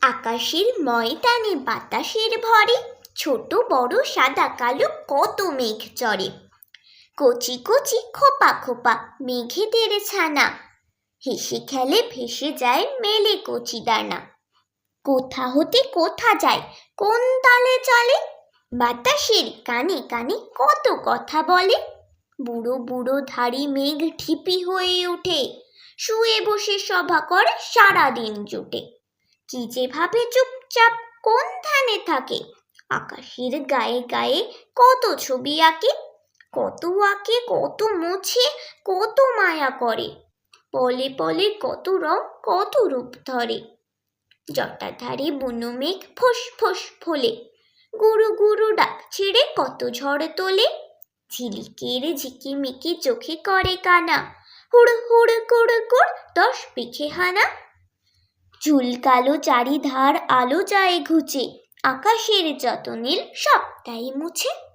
আকাশের ময়দানে বাতাসের ভরে ছোট, বড়, সাদা, কালো কত মেঘ চড়ে। কচি কচি, খোপা খোপা মেঘেদের ছানা। হেসে খেলে ভেসে যায় মেলে কচি দানা। কোথা হতে কোথা যায়, কোন তালে চলে? বাতাসের কানে কানে কত কথা বলে। বুড়ো বুড়ো ধাড়ি মেঘ ঠিপি হয়ে ওঠে। শুয়ে বসে সভা করে সারাদিন জুটে। কি যে ভাবে চুপচাপ কোন ধ্যানে থাকে? আকাশের গায়ে গায়ে কত ছবি আঁকে, কত আঁকে, কত মোছে, কত মায়া করে, পলে পলে কত রং, কত রূপ ধরে। জটাধারে বুনো মেঘ ফোঁস ফোঁস ফোলে, গুরু গুরু ডাক ছেড়ে কত ঝড় তোলে, ঝিলিকের ঝিকিমিকি চোখে করে কানা, হুড় হুড় কুড় কুড় দশ পিখে হানা চুলকালো চারিধার আলো যায় ঘুচে আকাশের যত নীল সবটাই মুছে।